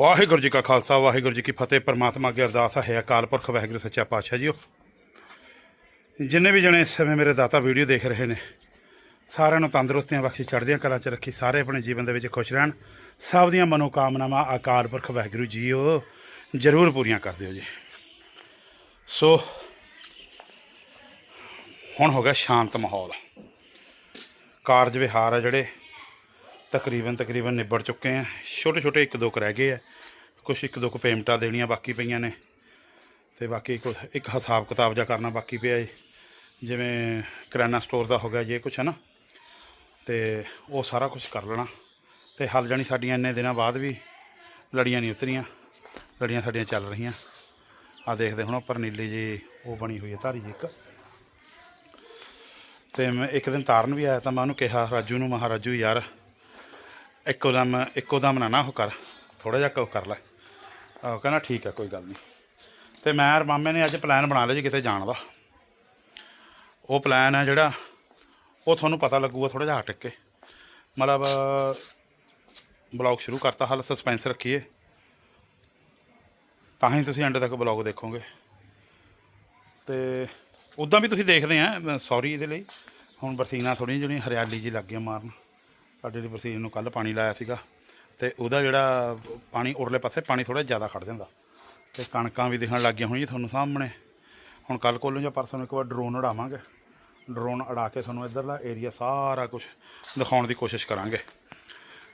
ਵਾਹਿਗੁਰੂ ਜੀ ਕਾ ਖਾਲਸਾ, ਵਾਹਿਗੁਰੂ ਜੀ ਕੀ ਫਤਿਹ। ਪਰਮਾਤਮਾ ਅੱਗੇ ਅਰਦਾਸ ਹੈ, ਅਕਾਲ ਪੁਰਖ, ਵਾਹਿਗੁਰੂ ਸੱਚਾ ਪਾਤਸ਼ਾਹ ਜੀਓ। ਜਿੰਨੇ ਵੀ ਜਣੇ ਇਸ ਸਮੇਂ ਮੇਰੇ ਦਾਤਾ ਵੀਡੀਓ ਦੇਖ ਰਹੇ ਨੇ, ਸਾਰਿਆਂ ਨੂੰ ਤੰਦਰੁਸਤੀਆਂ ਬਖਸ਼ੀ ਚੜ੍ਹਦੀਆਂ ਕਲਾਂ 'ਚ ਰੱਖੀ, ਸਾਰੇ ਆਪਣੇ ਜੀਵਨ ਦੇ ਵਿੱਚ ਖੁਸ਼ ਰਹਿਣ। ਸਭ ਦੀਆਂ ਮਨੋਕਾਮਨਾਵਾਂ ਅਕਾਲ ਪੁਰਖ, ਵਾਹਿਗੁਰੂ ਜੀਓ। ਜ਼ਰੂਰ ਪੂਰੀਆਂ ਕਰ ਦਿਓ ਜੀ। ਸੋ, ਹੁਣ ਹੋ ਗਿਆ ਸ਼ਾਂਤ ਮਾਹੌਲ। ਕਾਰਜ ਵਿਹਾਰ ਆ ਜਿਹੜੇ ਤਕਰੀਬਨ ਤਕਰੀਬਨ ਨਿਬੜ ਚੁੱਕੇ ਆ। ਛੋਟੇ ਛੋਟੇ ਇੱਕ ਦੋ ਕੁ ਰਹਿ ਗਏ ਆ। ਕੁਛ ਇੱਕ ਦੋ ਕੁ ਪੇਮੈਂਟਾਂ ਦੇਣੀਆਂ ਬਾਕੀ ਪਈਆਂ ਨੇ ਤੇ ਬਾਕੀ ਕੁਛ ਇੱਕ ਹਿਸਾਬ ਕਿਤਾਬ ਜਿਹਾ ਕਰਨਾ ਬਾਕੀ ਪਿਆ ਏ। ਜਿਵੇਂ ਕਰਿਆਨਾ ਸਟੋਰ ਦਾ ਹੋ ਗਿਆ ਜੇ ਕੁਛ ਹੈ ਨਾ ਤੇ ਉਹ ਸਾਰਾ ਕੁਝ ਕਰ ਲੈਣਾ। ਤੇ ਹੱਲ ਜਾਣੀ ਸਾਡੀਆਂ ਇੰਨੇ ਦਿਨਾਂ ਬਾਅਦ ਵੀ ਲੜੀਆਂ ਨਹੀਂ ਉਤਰੀਆਂ। ਲੜੀਆਂ ਸਾਡੀਆਂ ਚੱਲ ਰਹੀਆਂ। ਆ ਦੇਖਦੇ ਹੁਣ ਉੱਪਰ ਨੀਲੀ ਜੀ ਉਹ ਬਣੀ ਹੋਈ ਹੈ ਧਾਰੀ ਜੀ ਇੱਕ। ਤੇ ਮੈਂ ਇੱਕ ਦਿਨ ਤਾਰਨ ਵੀ ਆਇਆ ਤਾਂ ਮੈਂ ਉਹਨੂੰ ਕਿਹਾ, ਰਾਜੂ ਨੂੰ, ਮਹਾਰਾਜੂ ਯਾਰ, ਇੱਕੋ ਦਮ ਇੱਕੋ ਦਮ ਨਾ ਨਾ ਉਹ ਕਰ। ਥੋੜਾ ਜਿਹਾ ਕੁ ਕਰ ਲੈ। ਉਹ ਕਹਿੰਦਾ ਠੀਕ ਹੈ ਕੋਈ ਗੱਲ ਨਹੀਂ। ਤੇ ਮੈਂ ਔਰ ਮਾਮੇ ਨੇ ਅੱਜ ਪਲਾਨ ਬਣਾ ਲਿਆ ਜੀ ਕਿਤੇ ਜਾਣ ਦਾ। ਉਹ ਪਲਾਨ ਹੈ ਜਿਹੜਾ, ਉਹ ਤੁਹਾਨੂੰ ਪਤਾ ਲੱਗੂਗਾ ਥੋੜਾ ਜਿਹਾ ਹਟ ਕੇ। ਮਤਲਬ ਬਲੌਗ ਸ਼ੁਰੂ ਕਰਤਾ, ਹਾਲ ਸਸਪੈਂਸ ਰੱਖੀਏ। ਤਾਂ ਹੀ ਤੁਸੀਂ ਐਂਡ ਤੱਕ ਬਲੌਗ ਦੇਖੋਗੇ। ਤੇ ਉਦਾਂ ਵੀ ਤੁਸੀਂ ਦੇਖਦੇ ਆ ਸੌਰੀ ਇਹਦੇ ਲਈ। ਹੁਣ ਬਰਸੀਨਾ ਥੋੜੀ ਜਿਹੀ ਹਰਿਆਲੀ ਜੀ ਲੱਗ ਗਈ ਮਾਰਨ। ਸਾਡੇ ਦੀ ਬਰਸੀਨ ਨੂੰ ਕੱਲ ਪਾਣੀ ਲਾਇਆ ਸੀਗਾ। ਤੇ ਉਹਦਾ ਜਿਹੜਾ ਪਾਣੀ ਉਰਲੇ ਪਾਸੇ ਪਾਣੀ ਥੋੜਾ ਜ਼ਿਆਦਾ ਖੜ ਜਾਂਦਾ। ਤੇ ਕਣਕਾਂ ਵੀ ਦਿਖਣ ਲੱਗ ਗਈਆਂ ਹੋਈਆਂ ਤੁਹਾਨੂੰ ਸਾਹਮਣੇ। ਹੁਣ ਕੱਲ ਕੋਲੋਂ ਜਾਂ ਪਰਸੋਂ ਇੱਕ ਵਾਰ ਡਰੋਨ ਉਡਾਵਾਂਗੇ। ਡਰੋਨ ਉਡਾ ਕੇ ਤੁਹਾਨੂੰ ਇੱਧਰਲਾ ਏਰੀਆ ਸਾਰਾ ਕੁਝ ਦਿਖਾਉਣ ਦੀ ਕੋਸ਼ਿਸ਼ ਕਰਾਂਗੇ।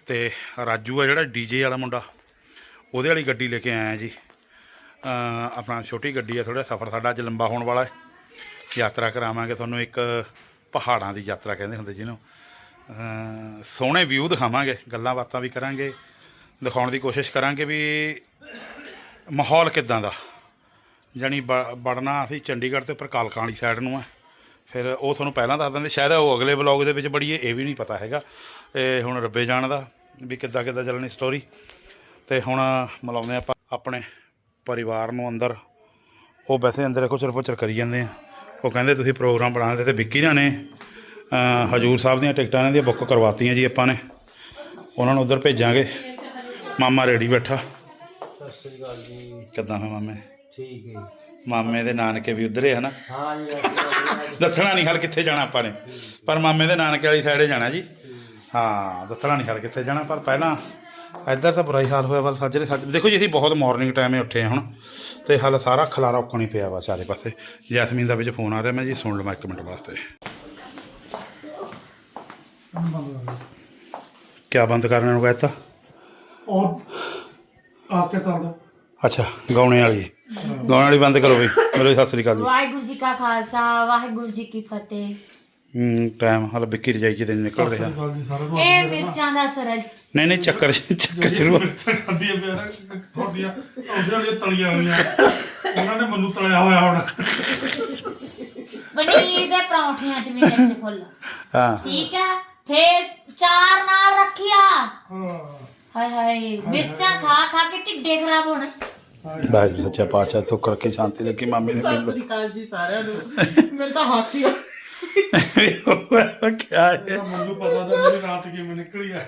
ਤੇ ਰਾਜੂ ਆ ਜਿਹੜਾ ਡੀਜੇ ਵਾਲਾ ਮੁੰਡਾ, ਉਹਦੇ ਵਾਲੀ ਗੱਡੀ ਲੈ ਕੇ ਆਇਆ ਜੀ। ਆਪਣਾ ਛੋਟੀ ਗੱਡੀ ਆ ਥੋੜਾ ਸਫ਼ਰ ਸਾਡਾ ਅੱਜ ਲੰਬਾ ਹੋਣ ਵਾਲਾ ਹੈ। ਯਾਤਰਾ ਕਰਾਵਾਂਗੇ ਤੁਹਾਨੂੰ ਇੱਕ ਪਹਾੜਾਂ ਦੀ ਯਾਤਰਾ ਕਹਿੰਦੇ ਹੁੰਦੇ ਜਿਹਨੂੰ। ਸੋਹਣੇ ਵਿਊ ਦਿਖਾਵਾਂਗੇ, ਗੱਲਾਂ ਬਾਤਾਂ ਵੀ ਕਰਾਂਗੇ, ਦਿਖਾਉਣ ਦੀ ਕੋਸ਼ਿਸ਼ ਕਰਾਂਗੇ ਵੀ ਮਾਹੌਲ ਕਿੱਦਾਂ ਦਾ। ਜਾਣੀ ਬੜਨਾ ਅਸੀਂ ਚੰਡੀਗੜ੍ਹ ਤੇ ਉੱਪਰ ਕਾਲਕਾਂ ਵਾਲੀ ਸਾਈਡ ਨੂੰ ਆ। ਫਿਰ ਉਹ ਤੁਹਾਨੂੰ ਪਹਿਲਾਂ ਦੱਸ ਦਿੰਦੇ, ਸ਼ਾਇਦ ਉਹ ਅਗਲੇ ਬਲੌਗ ਦੇ ਵਿੱਚ ਬੜੀਏ ਇਹ ਵੀ ਨਹੀਂ ਪਤਾ ਹੈਗਾ। ਇਹ ਹੁਣ ਰੱਬੇ ਜਾਣ ਦਾ ਵੀ ਕਿੱਦਾਂ ਕਿੱਦਾਂ ਚੱਲਣੀ ਸਟੋਰੀ ਤੇ ਹੁਣ ਮਿਲਾਉਂਦੇ ਆਪਾਂ ਆਪਣੇ ਪਰਿਵਾਰ ਨੂੰ ਅੰਦਰ। ਉਹ ਵੈਸੇ ਅੰਦਰ ਕੁਚਰ ਪੁਚਰ ਕਰੀ ਜਾਂਦੇ ਆ। ਉਹ ਕਹਿੰਦੇ, ਤੁਸੀਂ ਪ੍ਰੋਗਰਾਮ ਬਣਾਉਂਦੇ ਦਿੱਤੇ ਤੇ ਵਿੱਕੀ ਨੇ ਹਜੂਰ ਸਾਹਿਬ ਦੀਆਂ ਟਿਕਟਾਂ ਇਹਨਾਂ ਦੀਆਂ ਬੁੱਕ ਕਰਵਾਤੀਆਂ ਜੀ ਆਪਾਂ ਨੇ। ਉਹਨਾਂ ਨੂੰ ਉਧਰ ਭੇਜਾਂਗੇ। ਮਾਮਾ ਰੈਡੀ ਬੈਠਾ। ਸਤਿ ਸ੍ਰੀ ਅਕਾਲ ਜੀ ਕਿੱਦਾਂ ਹੈ ਮਾਮੇ? ਠੀਕ ਹੈ ਮਾਮੇ ਦੇ ਨਾਨਕੇ ਵੀ ਉਧਰ ਹੀ ਹੈ ਜੀ। ਦੱਸਣਾ ਨਹੀਂ ਹਾਲ ਕਿੱਥੇ ਜਾਣਾ ਆਪਾਂ ਨੇ। ਪਰ ਮਾਮੇ ਦੇ ਨਾਨਕੇ ਵਾਲੀ ਸਾਈਡੇ ਜਾਣਾ ਜੀ। ਹਾਂ ਦੱਸਣਾ ਨਹੀਂ ਹਾਲ ਕਿੱਥੇ ਜਾਣਾ ਪਰ ਪਹਿਲਾਂ ਇੱਧਰ ਤਾਂ ਬੁਰਾ ਹੀ ਹਾਲ ਹੋਇਆ ਵਾ ਸਾਜਰੇ ਸਾਜਰੇ ਦੇਖੋ ਜੀ ਅਸੀਂ ਬਹੁਤ ਮਾਰਨਿੰਗ ਟਾਈਮੇ ਉੱਠੇ ਹੁਣ। ਤੇ ਹਾਲ ਸਾਰਾ ਖਲਾਰਾ ਉੱਕਣੀ ਪਿਆ ਵਾ ਚਾਰੇ ਪਾਸੇ। ਜੈਸਮੀਨ ਦਾ ਵਿੱਚ ਫੋਨ ਆ ਰਿਹਾ ਮੈਂ ਜੀ ਸੁਣ ਲਵਾਂ ਇੱਕ ਮਿੰਟ ਵਾਸਤੇ। ਕਿਆ ਬੰਦ ਕਰਨ ਨੂੰ ਕਹਿਤਾ ਔਰ ਆ ਕੇ ਚੱਲਦਾ ਅੱਛਾ ਗਾਉਣੇ ਵਾਲੀ। ਗਾਉਣੇ ਵਾਲੀ ਬੰਦ ਕਰੋ ਬਈ ਮੇਰੇ ਸਤਿ ਸ੍ਰੀ ਅਕਾਲ ਜੀ। ਵਾਹਿਗੁਰੂ ਜੀ ਕਾ ਖਾਲਸਾ ਵਾਹਿਗੁਰੂ ਜੀ ਕੀ ਫਤਿਹ। ਹੂੰ ਟਾਈਮ ਹਾਲ ਵਿੱਕੀ ਰਜਾਈ ਜੀ ਨਿਕਲ ਰਿਹਾ। ਜੀ ਇਹ ਮਿਰਚਾਂ ਦਾ ਸਰਜ। ਨਹੀਂ ਨਹੀਂ ਚੱਕਰ ਚੱਕਰ ਸ਼ੁਰੂ ਖਾਂਦੀ ਹੈ ਪਿਆਰਾ ਤੁਹਾਡੀਆਂ ਉਹਦੇ ਵਾਲੀਆਂ ਤਲੀਆਂ ਹੋਈਆਂ ਉਹਨਾਂ ਨੇ ਮੈਨੂੰ ਤਲਿਆ ਹੋਇਆ ਹੁਣ। ਪਨੀਰ ਦੇ ਪਰੌਂਠਿਆਂ ਚ ਵੀ ਮਿਰਚ ਫੁੱਲ। ਹਾਂ। ਠੀਕ ਹੈ ਫੇਰ ਚਾਰ ਨਾਲ ਰੱਖਿਆ। ਹਾਂ। ਹਾਏ ਹਾਏ ਮਿਰਚਾਂ ਖਾ ਖਾ ਕੇ ਢਿੱਡੇ ਖਰਾਬ ਹੋਣੇ। ਵਾਹਿਗੁਰੂ ਸੱਚਾ ਪਾਤਸ਼ਾਹ ਸੁੱਖ ਰੱਖੀ ਸ਼ਾਂਤੀ ਰੱਖੀ ਮਾਮੀ ਨੇ ਸਤਿ ਸ੍ਰੀ ਅਕਾਲ ਜੀ ਸਾਰਿਆਂ ਨੂੰ। ਮੈਨੂੰ ਤਾਂ ਹਾਸੀ ਆ। ਕੀ ਹੈ? ਮੈਨੂੰ ਪਤਾ ਤਾਂ ਮੇਰੀ ਰਾਤ ਕਿਵੇਂ ਨਿਕਲੀ ਆ।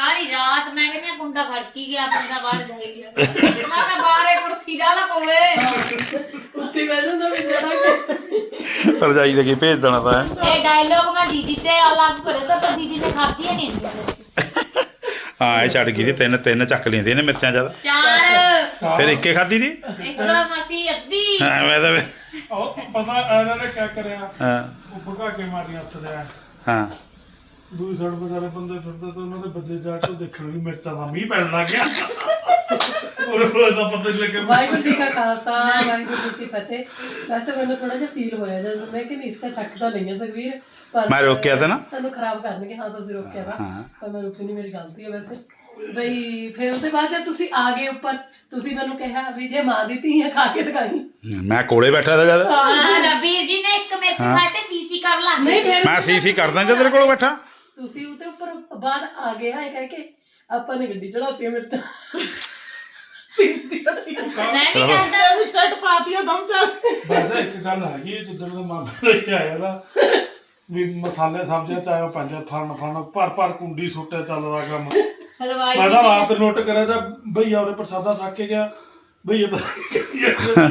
ਸਾਰੀ ਰਾਤ ਮੈਂ ਕਹਿੰਦੀ ਕੁੰਡਾ ਖੜਕੀ ਗਿਆ ਬੰਦਾ ਬਾਹਰ ਜਾਈ ਗਿਆ ਮੈਂ ਕਿਹਾ ਬਾਹਰੇ ਕੁਰਸੀ ਲਾ ਲਾ ਕੋਲੇ। ਉੱਥੇ ਬਹਿ ਜਾਂਦਾ ਵੀ ਜਰਾ ਰਜਾਈ ਲੱਗੀ ਭੇਜ ਦੇਣਾ ਤਾਂ ਹੈ। ਇਹ ਡਾਇਲੋਗ ਮੈਂ ਦੀਦੀ ਤੇ ਅਲੱਗ ਕਰੇ ਤਾਂ ਪਰ ਦੀਦੀ ਨੇ ਨਹੀਂ ਹੁੰਦੀਆਂ। ਹਾਂ ਇਹ ਛੱਡ ਗਈ ਸੀ ਤਿੰਨ ਤਿੰਨ ਚੱਕ ਲੈਂਦੇ ਨੇ ਮਿਰਚਾਂ ਜ਼ਿਆਦਾ। ਚਾਰ। ਫਿਰ ਇੱਕੇ ਖਾਦੀ ਦੀ? ਇੱਕ ਮਸੀ ਅੱਧੀ। ਹਾਂ ਮੈਂ ਤਾਂ ਉਹ ਪਤਾ ਇਹਨਾਂ ਨੇ ਕੀ ਕਰਿਆ? ਹਾਂ। ਉਹ ਭਗਾ ਕੇ ਮਾਰੀਆਂ ਹੱਥ ਦੇ। ਹਾਂ। ਦੂਜੀ ਸਾਈਡ ਬਜ਼ਾਰੇ ਬੰਦੇ ਫਿਰਦੇ ਤੇ ਉਹਨਾਂ ਦੇ ਬੱਚੇ ਜਾ ਕੇ ਦੇਖਣ ਵੀ ਮਿਰਚਾਂ ਦਾ ਮੀਂਹ ਪੈਣ ਲੱਗ ਗਿਆ। ਉਹ ਉਹਦਾ ਪਤਾ ਨਹੀਂ ਲੱਗਿਆ। ਵਾਹਿਗੁਰੂ ਜੀ ਕਾ ਖਾਲਸਾ ਵਾਹਿਗੁਰੂ ਜੀ ਕੀ ਫਤਿਹ। ਵੈਸੇ ਮੈਨੂੰ ਥੋੜਾ ਜਿਹਾ ਫੀਲ ਹੋਇਆ ਜਦ ਮੈਂ ਕਿ ਮਿਰਚਾਂ ਚੱਕ ਤਾਂ ਲਈਆਂ ਸੁਖਵੀਰ ਪਰ ਮੈਂ ਰੋਕਿਆ ਤਾਂ ਨਾ? ਤੁਹਾਨੂੰ ਖਰਾਬ ਕਰਨਗੇ। ਹਾਂ ਤੁਸੀਂ ਰੋਕਿਆ ਤਾਂ। ਪਰ ਮੈਂ ਰੁਕੀ ਨਹੀਂ ਮੇਰੀ ਗਲਤੀ ਹੈ ਵੈਸੇ। ਬਈ ਫਿਰ ਉਹਦੇ ਬਾਅਦ ਜਦ ਤੁਸੀਂ ਆ ਗਏ ਉੱਪਰ ਤੁਸੀਂ ਮੈਨੂੰ ਕਿਹਾ ਵੀ ਜੇ ਮਾਂ ਦੀ ਧੀ ਹੈ ਖਾ ਕੇ ਦਿਖਾਈ। ਮੈਂ ਕੋਲੇ ਬੈਠਾ ਤਾਂ ਜਦ ਹਾਂ ਰਬੀਰ ਜੀ ਨੇ ਇੱਕ ਮਿਰਚ ਤੇ ਸੀਸੀ ਕਰ ਨਹੀਂ ਫਿਰ ਮੈਂ ਸੀ ਸੀ ਕਰਦਾ ਜਦ ਤੇਰੇ ਕੋਲ ਬੈਠਾ। ਤੁਸੀਂ ਉਹਦੇ ਉੱਪਰ ਬਾਅਦ ਆ ਗਏ ਹਾਂ ਕਹਿ ਕੇ ਆਪਾਂ ਨੇ ਗੱਡੀ ਚੜਾਤੀ ਮਿਰਚਾਂ ਮੈਂ ਵੀ ਕਰਦਾ। ਵੀ ਚੱਟ ਪਾਤੀਆਂ ਦਮ ਚੱਲ। ਵੈਸੇ ਇੱਕ ਗੱਲ ਹੈਗੀ ਹੈ, ਜਿੱਦਣ ਦਾ ਮਾਮਾ ਲੈ ਆਇਆ ਨਾ ਵੀ ਮਸਾਲੇ ਸਬਜ਼ੀਆਂ ਚਾਹੇ ਉਹ ਪੰਜ ਫਣ ਫਣ ਭਰ ਭਰ ਕੁੰਡੀ ਸੁੱਟੇ ਚੱਲਦਾ ਕੰਮ। ਹਲਵਾਈ ਮੈਂ ਤਾਂ ਰਾਤ ਨੋਟ ਕਰਿਆ ਤਾਂ ਭਈਆ ਉਹਨੇ ਪ੍ਰਸਾਦਾ ਛੱਕ ਕੇ ਗਿਆ ਭਈਆ ਪਤਾ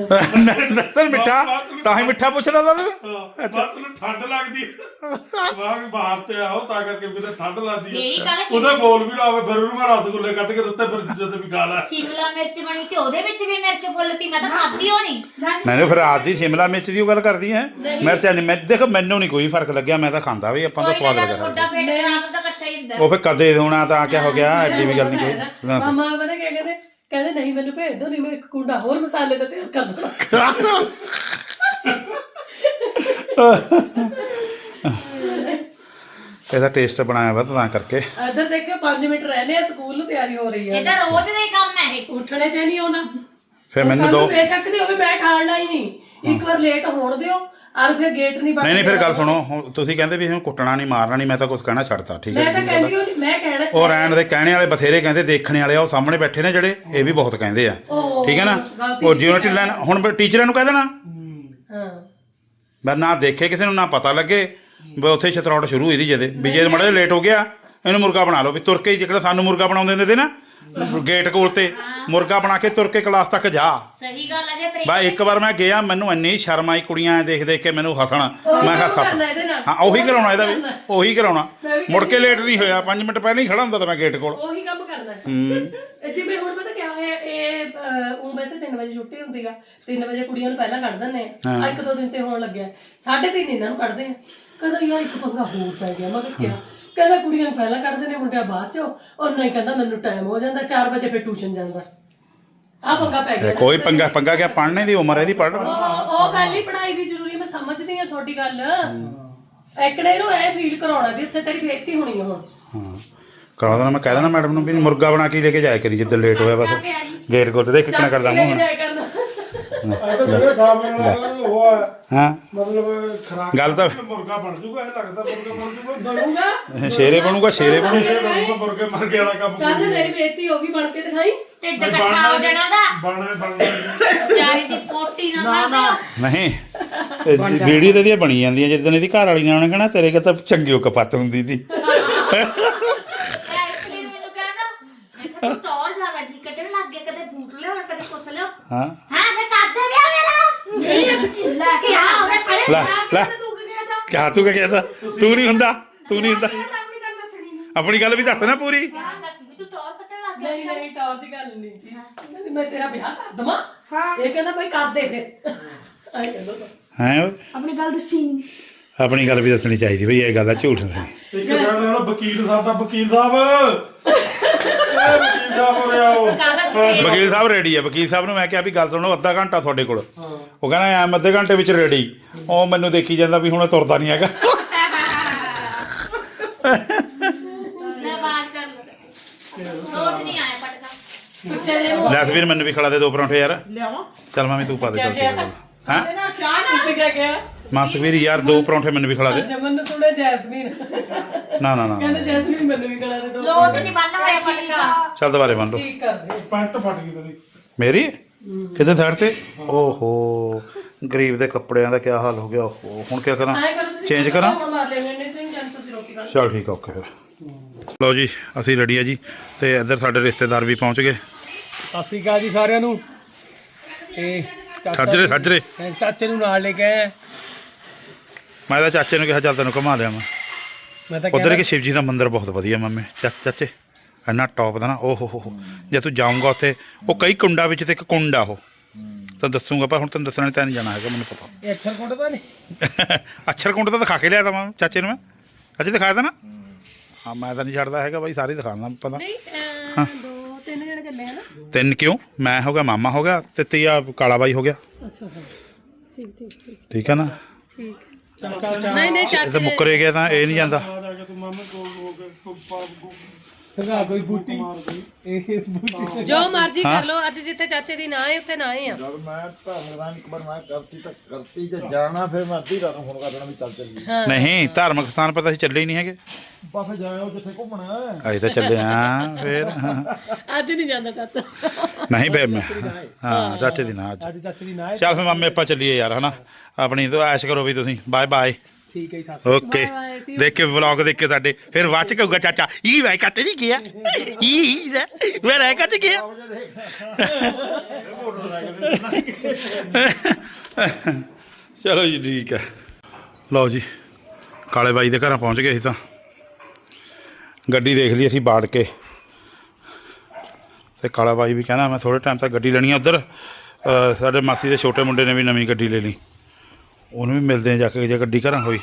ਨਤਨ ਮਿੱਠਾ ਤਾਂ ਹੀ ਮਿੱਠਾ ਪੁੱਛਦਾ ਤਾ ਤੂੰ ਬਾਤ ਨੂੰ ਠੰਡ ਲੱਗਦੀ ਵਾਹ ਬਾਹਰ ਤੇ ਆਓ ਤਾਂ ਕਰਕੇ ਵੀ ਤਾਂ ਠੰਡ ਲੱਗਦੀ ਹੈ। ਉਹਦੇ ਬੋਲ ਵੀ ਲਾਵੇ ਫਿਰ ਉਹਨੂੰ ਮੈਂ ਰਸਗੁੱਲੇ ਕੱਢ ਕੇ ਦਿੱਤੇ ਫਿਰ ਜਿੱਦ ਵੀ ਖਾ ਲੈ। ਸ਼ਿਮਲਾ ਮਿਰਚ ਬਣੀ ਤੇ ਉਹਦੇ ਵਿੱਚ ਵੀ ਮਿਰਚ ਪੁੱਲਤੀ ਮੈਂ ਤਾਂ ਖਾਧੀ ਹੋਣੀ ਮੈਨੂੰ ਫਿਰ ਰਾਤ ਦੀ ਸ਼ਿਮਲਾ ਮਿਰਚ ਦੀ ਉਹ ਗੱਲ ਕਰਦੀ ਹੈ। ਮਿਰਚਾਂ ਨਹੀਂ ਮੈਂ ਦੇਖ ਮੈਨੂੰ ਨਹੀਂ ਕੋਈ ਫ਼ਰਕ ਲੱਗਿਆ ਮੈਂ ਤਾਂ ਖਾਂਦਾ ਵੀ ਆਪਾਂ ਦਾ ਸਵਾਦ ਨਾ ਲੱਗਿਆ ਪੇਟ ਇਕੱਠਾ ਹੀ ਹੁੰਦਾ। ਉਹ ਫਿਰ ਕਦੇ ਹੋਣਾ ਤਾਂ ਕਿਆ ਹੋ ਗਿਆ ਐਡੀ ਵੀ ਗੱਲ ਨਹੀਂ ਕੋਈ। ਨਾ। ਮਾਮਾ ਪਤਾ ਕੀ ਕਹਿੰਦੇ? ਕਹਿੰਦੇ ਨਹੀਂ ਮੈਨੂੰ ਭੇਜ ਦਿਓ ਨਹੀਂ ਮੈਂ ਇੱਕ ਕੁੰਡਾ ਹੋਰ ਮਸਾਲੇ ਦਾ ਤਿਆਰ ਕਰ ਦਵਾਂ। ਇਹਦਾ ਟੇਸਟ ਬਣਾਇਆ ਵਾ ਤਾਂ ਕਰਕੇ। ਇੱਧਰ ਦੇਖਿਓ 5 ਮਿੰਟ ਰਹਿੰਦੇ ਆ ਸਕੂਲ ਨੂੰ ਤਿਆਰੀ ਹੋ ਰਹੀ ਇਹ ਹੈ ਤਾਂ ਰੋਜ਼ ਦਾ ਹੀ ਕੰਮ ਹੈ ਇਹ। ਉੱਠਣੇ ਚ ਨਹੀਂ ਆਉਂਦਾ। ਫਿਰ ਮੈਨੂੰ ਦੋ ਬੇਸ਼ੱਕ ਦੀ ਹੋਵੇ ਮੈਂ ਖਾਣ ਲਾ ਹੀ ਨਹੀਂ। ਇੱਕ ਵਾਰ ਲੇਟ ਹੋਣ ਦਿਓ ਔਰ ਫਿਰ ਗੇਟ ਨਹੀਂ ਬੰਦ ਨਹੀਂ ਨਹੀਂ ਫਿਰ ਗੱਲ ਸੁਣੋ। ਹੁਣ ਤੁਸੀਂ ਕਹਿੰਦੇ ਵੀ ਇਹਨੂੰ ਕੁੱਟਣਾ ਨਹੀਂ ਮਾਰਨਾ ਨਹੀਂ ਮੈਂ ਤਾਂ ਕੁਝ ਕਹਿਣਾ ਛੱਡਤਾ ਠੀਕ ਮੈਂ ਹੈ ਤਾਂ ਜੀ ਕਹਿੰਦੀ ਹੋ ਮੈਂ ਕਹਿਣਾ ਉਹ ਰਹਿਣ ਦੇ ਕਹਿਣੇ ਵਾਲੇ ਬਥੇਰੇ ਕਹਿੰਦੇ ਦੇਖਣੇ ਵਾਲੇ ਆ ਉਹ ਸਾਹਮਣੇ ਬੈਠੇ ਨੇ ਜਿਹੜੇ ਇਹ ਵੀ ਬਹੁਤ ਕਹਿੰਦੇ ਆ। ਉਹ ਠੀਕ ਹੈ ਨਾ? ਗਲਤੀ ਉਹ ਯੂਨਿਟੀ ਲੈਣ ਹੁਣ ਟੀਚਰਾਂ ਨੂੰ ਕਹਿ ਦੇਣਾ। ਹਾਂ। ਮੈਂ ਨਾ ਦੇਖੇ ਕਿਸੇ ਨੂੰ ਨਾ ਪਤਾ ਲੱਗੇ ਵੀ ਉੱਥੇ ਛਤਰੌਟ ਸ਼ੁਰੂ ਹੋਈ ਦੀ ਜਦੇ ਵੀ ਜੇ ਮੜਾ ਲੇਟ ਹੋ ਗਿਆ ਇਹਨੂੰ ਮੁਰਗਾ ਬਣਾ ਲਓ। ਵੀ ਤੁਰ ਕੇ ਹੀ ਜਿਹੜਾ ਸਾਨੂੰ ਮੁਰਗਾ ਬਣਾਉਂਦੇ ਹੁੰਦੇ ਤੇ ਨਾ ਗੇਟ ਕੋਲ ਤੇ ਮੁਰਗਾ ਬਣਾ ਕੇ ਤੁਰ ਕੇ ਕਲਾਸ ਤੱਕ ਜਾ। ਸਹੀ ਗੱਲ ਹੈ ਜੇ ਪ੍ਰੇਮ ਬਾ ਇੱਕ ਵਾਰ ਮੈਂ ਗਿਆ ਮੈਨੂੰ ਇੰਨੀ ਸ਼ਰਮ ਆਈ ਕੁੜੀਆਂ ਦੇਖ ਦੇਖ ਕੇ ਮੈਨੂੰ ਹੱਸਣ। ਮੈਂ ਕਿਹਾ ਸੱਤ। ਹਾਂ ਉਹੀ ਕਰਾਉਣਾ ਇਹਦਾ ਵੀ। ਉਹੀ ਕਰਾਉਣਾ। ਮੁੜ ਕੇ ਲੇਟ ਨਹੀਂ ਹੋਇਆ। 5 ਮਿੰਟ ਪਹਿਲਾਂ ਹੀ ਖੜਾ ਹੁੰਦਾ ਤਾਂ ਮੈਂ ਗੇਟ ਕੋਲ। ਉਹੀ ਕੰਮ। ਹੂੰ। ਇਹ ਜਿਵੇਂ ਹੁਣ ਪਤਾ ਕਿਆ ਹੋਇਆ ਇਹ ਉਹ ਵੈਸੇ 3 ਵਜੇ ਛੁੱਟੀ ਹੁੰਦੀ ਆ। 3 ਵਜੇ ਕੁੜੀਆਂ ਨੂੰ ਪਹਿਲਾਂ ਕੱਢ ਦਿੰਦੇ ਆ। ਇੱਕ ਦੋ ਦਿਨ ਤੇ ਹੋਣ ਲੱਗਿਆ। ਸਾਢੇ ਤਿੰਨ ਇਹਨਾਂ ਨੂੰ ਕੱਢਦੇ ਆ। ਕਹਿੰਦਾ ਯਾਰ ਇੱਕ ਪੰਗਾ ਹੋਰ ਪੈ ਗਿਆ। ਮੈਂ ਕਿਹਾ ਕਹਿੰਦਾ ਕੁੜੀਆਂ ਨੂੰ ਪਹਿਲਾਂ ਕੱਢਦੇ ਨੇ ਮੁੰਡਿਆਂ ਬਾਅਦ ਚ ਉਹ। ਨਹੀਂ ਕਹਿੰਦਾ ਮੈਨੂੰ ਟਾਈਮ ਹੋ ਜਾਂਦਾ 4 ਵਜੇ ਫਿਰ ਟਿਊਸ਼ਨ ਜਾਂਦਾ। ਆ ਪੰਗਾ ਪੈ ਗਿਆ। ਕੋਈ ਪੰਗਾ ਪੰਗਾ ਕਿਆ ਪੜ੍ਹਨੇ ਦੀ ਉਮਰ ਇਹਦੀ ਪੜ੍ਹ। ਉਹ ਉਹ ਗੱਲ ਹੀ ਪੜਾਈ ਵੀ ਜ਼ਰੂਰੀ ਹੈ, ਮੈਂ ਸਮਝਦੀ ਆ ਤੁਹਾਡੀ ਗੱਲ। ਐਕੜੇ ਨੂੰ ਐ ਫੀਲ ਕਰਾਉਣਾ ਵੀ ਉੱਥੇ ਤੇਰੀ ਬੇਇੱਜ਼ਤੀ ਹੋਣੀ ਆ ਹੁਣ। ਹਾਂ। ਕਰਾ ਦੇਣਾ ਮੈਂ ਕਹਿ ਦੇਣਾ ਮੈਡਮ ਨੂੰ ਵੀ ਮੁਰਗਾ ਬਣਾ ਕੇ ਹੀ ਲੈ ਕੇ ਜਾਇਆ ਕਰੀ ਜਿੱਦਾਂ ਲੇਟ ਹੋਇਆ ਬਸ। ਗੇਟ ਕੋਲ ਤੇ ਦੇਖ ਕਿੰਨਾ ਕਰਦਾ ਮੂੰਹ ਹੁਣ। ਇਹ ਤਾਂ ਜਿਹੜੇ ਹਿਸਾਬ ਨਾਲ ਉਹ ਆ, ਹਾਂ। ਮਤਲਬ ਖਰਾਕ ਗੱਲ ਤਾਂ ਮੁਰਗਾ ਬਣ ਜੂਗਾ ਇਹ ਲੱਗਦਾ ਮੁਰਗਾ ਬਣ ਜੂਗਾ। ਬਣੂਗਾ। ਸ਼ੇਰੇ ਬਣੂਗਾ ਸ਼ੇਰੇ ਬਣੂ ਇਹ ਬਣੂਗਾ ਮੁਰਗੇ ਮਰਗੇ ਵਾਲਾ ਕੰਮ ਕੱਲ ਮੇਰੀ ਬੇਇੱਜ਼ਤੀ ਉਹ ਵੀ ਬਣ ਕੇ ਦਿਖਾਈ। ਢਿੱਡ ਇਕੱਠਾ ਹੋ ਜਾਣਾ ਦਾ ਬਣਨੇ ਬਣਨੇ ਚਾਰੀ ਦੀ ਪੋਟੀ ਨਾ ਮਾਰਦੇ ਨਹੀਂ ਵੀਡੀਓ ਤੇ ਦੀਆਂ ਬਣੀ ਜਾਂਦੀਆਂ ਜਿੱਦਣ ਇਹਦੀ ਘਰ ਵਾਲੀ ਨੇ ਉਹਨੇ ਕਹਿਣਾ ਤੇਰੇ ਕਿ ਤਾਂ ਚੰਗੀ ਉਹ ਕਪੱਤ ਹੁੰਦੀ ਸੀ। ਦਿਨ ਮੈਨੂੰ ਕਹਿੰਦਾ ਮੈਂ ਕਿਹਾ ਤੂੰ ਟੌਰ ਜ਼ਿਆਦਾ ਜੀ ਕੱਢਣ ਲੱਗ ਗਿਆ ਕਦੇ ਬੂਟ ਲਿਓ ਕਦੇ ਕੁਛ ਲਿਓ ਹਾਂ ਹਾਂ ਮੈਂ ਕਰਦੇ ਵਿਆਹ ਮੇਰਾ ਲੈ ਕੇ ਆ ਉਹਨੇ ਖੜੇ ਲੈ ਲੈ। ਕਹਿੰਦਾ ਕਿਆ ਤੂੰ ਕਿਹਾ ਤਾ ਤੂੰ ਨਹੀਂ ਹੁੰਦਾ ਤੂੰ ਨਹੀਂ ਹੁੰਦਾ। ਆਪਣੀ ਗੱਲ ਦੱਸਣੀ ਨਹੀਂ। ਆਪਣੀ ਗੱਲ ਵੀ ਦੱਸ ਨਾ ਪੂਰੀ। ਕਹਿੰਦਾ ਸੀ ਵੀ ਤੂੰ ਟੌਰ ਕੱਢਣ ਲੱਗ ਗਿਆ ਨਹੀਂ ਨਹੀਂ ਟੌਰ ਦੀ ਗੱਲ ਨਹੀਂ। ਸੀ ਕਹਿੰਦੀ ਮੈਂ ਤੇਰਾ ਵਿਆਹ ਕਰ ਦਵਾਂ। ਇਹ ਕਹਿੰਦਾ ਭਾਈ ਕਰ ਦੇ ਫਿਰ। ਕਹਿੰਦਾ ਤਾਂ। ਹੈ? ਓਏ ਆਪਣੀ ਗੱਲ ਦੱਸੀ ਨਹੀਂ ਆਪਣੀ ਗੱਲ ਵੀ ਦੱਸਣੀ ਚਾਹੀਦੀ ਬਈ ਇਹ ਗੱਲ ਆ ਝੂਠ ਨਹੀਂ। ਇੱਕ ਸਾਡੇ ਨਾਲ ਵਕੀਲ ਸਾਹਿਬ ਦਾ ਵਕੀਲ ਸਾਹਿਬ। ਇਹ ਵਕੀਲ ਸਾਹਿਬ ਹੋ ਉਹ। ਵਕੀਲ? ਸਾਹਿਬ ਰੈਡੀ ਹੈ ਵਕੀਲ ਸਾਹਿਬ ਨੂੰ ਮੈਂ ਕਿਹਾ ਵੀ ਗੱਲ ਸੁਣੋ ਅੱਧਾ ਘੰਟਾ ਤੁਹਾਡੇ ਕੋਲ। ਉਹ ਕਹਿੰਦਾ ਐਮ ਅੱਧੇ ਘੰਟੇ ਵਿੱਚ ਰੈਡੀ ਉਹ ਮੈਨੂੰ ਦੇਖੀ ਜਾਂਦਾ ਵੀ ਹੁਣ ਇਹ ਤੁਰਦਾ ਨਹੀਂ ਹੈਗਾ। ਲੈ ਬਾਤ ਕਰ ਲੋ ਰੋਜ਼ ਨਹੀਂ ਆਇਆ ਪਟਕਾ ਪੁੱਛਿਆ ਜੇ ਉਹ ਲੈ ਵੀਰ ਮੈਨੂੰ ਵੀ ਖਿਲਾ ਦੇ ਦੋ ਪਰੌਂਠੇ ਯਾਰ। ਲਿਆਵਾਂ? ਚੱਲ ਮਾਮੀ ਤੂੰ ਪਾ ਦੇ ਚੱਲ ਕੋਲ ਹਾਂ? ਤੇ ਨਾ ਚਾਹ ਮਾਸਵੀਰ ਯਾਰ ਦੋ ਪਰੌਂਠੇ ਮੈਨੂੰ ਵੀ ਖਿਲਾ ਦੇ। ਅੱਛਾ ਮੈਨੂੰ ਸੁਣੇ ਜੈਸਮੀਨ। ਨਾ ਨਾ ਨਾ ਕਹਿੰਦੇ ਜੈਸਮੀਨ ਮੈਨੂੰ ਵੀ ਕਲਾ ਦੇ ਦੋ ਲੋਟ ਨਹੀਂ ਬੰਨ ਹੋਇਆ ਪਟਕਾ ਚੱਲ ਦੁਬਾਰੇ ਬੰਨ ਲਓ। ਠੀਕ ਕਰ ਦੇ ਪੈਂਟ ਫਟ ਗਈ ਤੇਰੀ। ਮੇਰੀ? ਕਿਤੇ ਥੜ ਤੇ? ਓਹੋ ਗਰੀਬ ਦੇ ਕੱਪੜਿਆਂ ਦਾ ਕੀ ਹਾਲ ਹੋ ਗਿਆ? ਓਹੋ ਹੁਣ ਕੀ ਕਰਾਂ? ਆਏ ਚੇਂਜ ਕਰਾਂ? ਹੁਣ ਮਾਰ ਲੈਣੇ ਨੇ ਸਿੰਘ ਜਨ ਤੁਸੀਂ ਰੋਟੀ ਖਾ ਚਲ ਠੀਕ ਆ ਓਕੇ ਫਿਰ। ਲਓ ਜੀ ਅਸੀਂ ਰੈਡੀ ਆ ਜੀ ਤੇ ਇੱਧਰ ਸਾਡੇ ਰਿਸ਼ਤੇਦਾਰ ਵੀ ਪਹੁੰਚ ਗਏ। ਸਤਿ ਸ਼੍ਰੀ ਅਕਾਲ ਜੀ ਸਾਰਿਆਂ ਨੂੰ। ਤੇ ਚਾਚਾ ਸੱਜਰੇ ਸੱਜਰੇ ਮੈਂ ਚਾਚੇ ਨੂੰ ਨਾਲ ਲੈ ਕੇ ਆਇਆ ਮੈਂ ਤਾਂ ਚਾਚੇ ਨੂੰ ਕਿਹਾ ਚੱਲ ਤੈਨੂੰ ਘੁਮਾ ਲਿਆ ਮੈਂ। ਤਾਂ ਉਧਰ ਕਿ ਸ਼ਿਵ ਜੀ ਦਾ ਮੰਦਿਰ ਬਹੁਤ ਵਧੀਆ ਮਾਮੇ। ਚਾ ਚਾਚੇ ਇੰਨਾ ਟੌਪ ਦਾ ਨਾ ਓ ਹੋ ਹੋ ਹੋ। ਜੇ ਤੂੰ ਜਾਊਂਗਾ ਉੱਥੇ ਉਹ ਕਈ ਕੁੰਡਾ ਵਿੱਚ ਤੇ ਇੱਕ ਕੁੰਡ ਆ ਉਹ। ਤਾਂ ਦੱਸੂਗਾ ਪਰ ਹੁਣ ਤੈਨੂੰ ਦੱਸਣਾ ਨਹੀਂ ਤਾਂ ਨਹੀਂ ਜਾਣਾ ਹੈਗਾ ਮੈਨੂੰ ਪਤਾ। ਇਹ ਅਛਰ ਕੋਟ ਤਾਂ ਨਹੀਂ? ਅਛਰ ਕੁੰਡ ਤਾਂ ਦਿਖਾ ਕੇ ਲਿਆ ਤਾ ਮੈਂ ਚਾਚੇ ਨੂੰ ਮੈਂ। ਅੱਜ ਦਿਖਾਇਆ ਤਾ ਨਾ? ਹਾਂ ਮੈਂ ਤਾਂ ਨਹੀਂ ਛੱਡਦਾ ਹੈਗਾ ਬਾਈ ਸਾਰੇ ਦਿਖਾਉਂਦਾ ਪਤਾ। ਨਹੀਂ ਅਹ, ਦੋ ਤਿੰਨ ਜਣੇ ਚੱਲੇ ਆ ਨਾ। ਤਿੰਨ ਕਿਉਂ? ਮੈਂ ਹੋ ਗਿਆ ਮਾਮਾ ਹੋ ਗਿਆ ਤੇ ਤੀਆ ਕਾਲਾ ਬਾਈ ਹੋ ਗਿਆ। ਅੱਛਾ ਹਾਂ ਠੀਕ ਠੀਕ ਠੀਕ। ਠੀਕ ਹੈ ਨਾ? ਠੀਕ। ਚਾਚਾ ਚਾਚਾ ਨਹੀਂ ਨਹੀਂ ਚਾਚੇ ਮੁੱਕਰੇ ਗਿਆ ਤਾਂ ਇਹ ਨਹੀਂ ਜਾਂਦਾ। ਆ ਜਾ ਕੇ ਤੂੰ ਮਾਮੇ ਕੋਲ ਹੋ ਕੇ ਪਾ ਸੰਗਾ ਕੋਈ ਬੂਟੀ। ਇਹ ਬੂਟੀ ਜੋ ਮਰਜ਼ੀ ਕਰ ਲੋ ਅੱਜ ਜਿੱਥੇ ਚਾਚੇ ਦੀ ਨਾ ਹੈ ਉੱਥੇ ਨਾ ਹੈ ਆ। ਜਦ ਮੈਂ ਧਰਮਰਾਨ ਇੱਕ ਵਾਰ ਮੈਂ ਕਰਤੀ ਤਾਂ ਕਰਤੀ ਜੇ ਜਾਣਾ ਫਿਰ ਮੈਂ ਅੱਧੀ ਰਾਤ ਨੂੰ ਫੋਨ ਕਰ ਦੇਣਾ ਵੀ ਚੱਲ ਚੱਲੀਏ। ਨਹੀਂ ਧਾਰਮਿਕ ਸਥਾਨ ਪਰ ਤਾਂ ਅਸੀਂ ਚੱਲੇ ਹੀ ਨਹੀਂ ਹੈਗੇ। ਬਸ ਜਾਇਓ ਜਿੱਥੇ ਘੁੰਮਣਾ ਹੈ। ਅਸੀਂ ਤਾਂ ਚੱਲੇ ਆ ਫੇਰ। ਅੱਜ ਨਹੀਂ ਜਾਂਦਾ ਚਾਚਾ। ਨਹੀਂ ਬੇ ਮੈਂ ਹਾਂ ਚਾਚੇ ਦੀ ਨਾ ਅੱਜ। ਅੱਜ ਚਾਚੇ ਦੀ ਨਾ ਹੈ ਚੱਲ ਫਿਰ ਮਾਮੇ ਆਪਾਂ ਚੱਲੀਏ ਯਾਰ ਹਨਾ? ਆਪਣੀ ਤੋਂ ਐਸ਼ ਕਰੋ ਵੀ ਤੁਸੀਂ। ਬਾਏ ਬਾਏ ਠੀਕ ਹੈ ਜੀ ਸਤਿ ਓਕੇ ਦੇਖ ਕੇ ਵਲੌਗ ਦੇਖ ਕੇ ਸਾਡੇ ਫਿਰ ਬਾਅਦ ਚ ਕਹੂਗਾ ਚਾਚਾ ਇਹ ਮੈਂ ਕੱਟ ਨਹੀਂ ਗਿਆ ਇਹ ਮੈਂ ਰਹਿ ਕੱਟ ਗਿਆ ਚਲੋ ਜੀ ਠੀਕ ਹੈ। ਲਓ ਜੀ ਕਾਲੇ ਬਾਈ ਦੇ ਘਰਾਂ ਪਹੁੰਚ ਗਏ ਸੀ ਤਾਂ। ਗੱਡੀ ਦੇਖ ਲਈ ਅਸੀਂ ਬਾੜ ਕੇ। ਤੇ ਕਾਲਾ ਬਾਈ ਵੀ ਕਹਿੰਦਾ ਮੈਂ ਥੋੜੇ ਟਾਈਮ ਤੱਕ ਗੱਡੀ ਲੈਣੀ ਆ ਉਧਰ। ਸਾਡੇ ਮਾਸੀ ਦੇ ਛੋਟੇ ਮੁੰਡੇ ਨੇ ਵੀ ਨਵੀਂ ਗੱਡੀ ਲੈ ਲਈ। ਉਹਨੂੰ ਵੀ ਮਿਲਦੇ ਆ ਜਾ ਕੇ ਜੇ ਗੱਡੀ ਘਰਾਂ ਹੋਈ